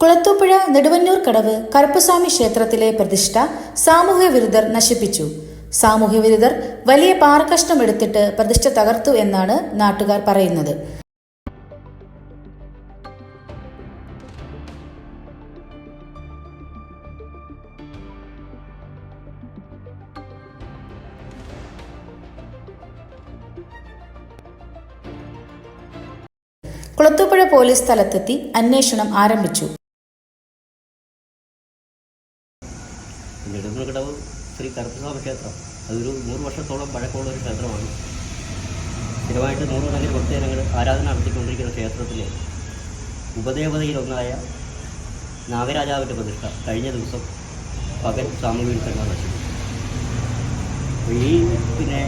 കുളത്തൂപ്പുഴ നെടുവന്നൂർ കടവ് കറുപ്പസ്വാമി ക്ഷേത്രത്തിലെ പ്രതിഷ്ഠ സാമൂഹ്യ വിരുദ്ധർ നശിപ്പിച്ചു. സാമൂഹ്യ വിരുദ്ധർ വലിയ പാറക്കഷ്ണം എടുത്തിട്ട് പ്രതിഷ്ഠ തകർത്തു എന്നാണ് നാട്ടുകാർ പറയുന്നത്. കുളത്തൂപ്പുഴ പോലീസ് സ്ഥലത്തെത്തി അന്വേഷണം ആരംഭിച്ചു. നെടുങ്കടവ് ശ്രീ കറുപ്പസ്വാമി ക്ഷേത്രം അതൊരു നൂറ് വർഷത്തോളം പഴക്കമുള്ള ഒരു ക്ഷേത്രമാണ്. സ്ഥിരമായിട്ട് നൂറുകണക്കിന് ഭക്തജനങ്ങൾ ആരാധന നടത്തിക്കൊണ്ടിരിക്കുന്ന ക്ഷേത്രത്തിലെ ഉപദേവതയിലൊന്നായ നാഗരാജാവിന്റെ പ്രതിഷ്ഠ കഴിഞ്ഞ ദിവസം പകൽ സാമൂഹ്യ ഉത്സവങ്ങൾ നശിച്ചു ഈ പിന്നെ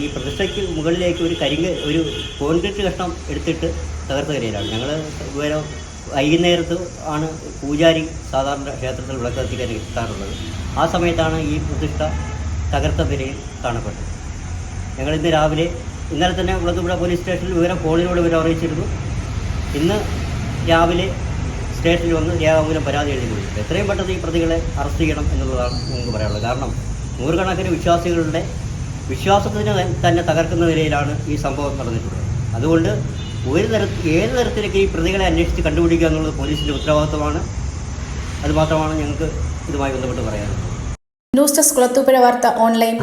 ഈ പ്രതിഷ്ഠയ്ക്ക് മുകളിലേക്ക് ഒരു കരിങ്ക് ഒരു കോൺക്രീറ്റ് കഷ്ണം എടുത്തിട്ട് തകർത്ത കരയിലാണ് ഞങ്ങൾ ഇതുവരെ വൈകുന്നേരത്ത് ആണ് പൂജാരി സാധാരണ ക്ഷേത്രത്തിൽ വിളക്ക് കത്തിക്കാൻ എത്താറുള്ളത്. ആ സമയത്താണ് ഈ പ്രതിഷ്ഠ തകർത്ത നിലയിൽ കാണപ്പെട്ടത് ഞങ്ങൾ ഇന്ന് രാവിലെ ഇന്നലെ തന്നെ കുളത്തുപുഴ പോലീസ് സ്റ്റേഷനിൽ വിവരം ഫോണിലൂടെ വിവരം അറിയിച്ചിരുന്നു. ഇന്ന് രാവിലെ സ്റ്റേഷനിൽ വന്ന് രേഖാമൂലം പരാതി എഴുതി കൊടുത്തു. എത്രയും പെട്ടെന്ന് ഈ പ്രതികളെ അറസ്റ്റ് ചെയ്യണം എന്നുള്ളതാണ് നമുക്ക് പറയാനുള്ളത്. കാരണം നൂറുകണക്കിന് വിശ്വാസികളുടെ വിശ്വാസത്തിന് തന്നെ തകർക്കുന്ന നിലയിലാണ് ഈ സംഭവം നടന്നിട്ടുള്ളത്. അതുകൊണ്ട് ഒരു തര ഏത് തരത്തിലേക്ക് ഈ പ്രതികളെ അന്വേഷിച്ച് കണ്ടുപിടിക്കുക എന്നുള്ളത് പോലീസിന്റെ ഉത്തരവാദിത്വമാണ് അതുമാത്രമാണ് ഞങ്ങൾക്ക് ഇതുമായി ബന്ധപ്പെട്ട് പറയാനുള്ളത് ന്യൂസ് ഡെസ്ക് കുളത്തൂപ്പുഴ വാർത്ത ഓൺലൈൻ.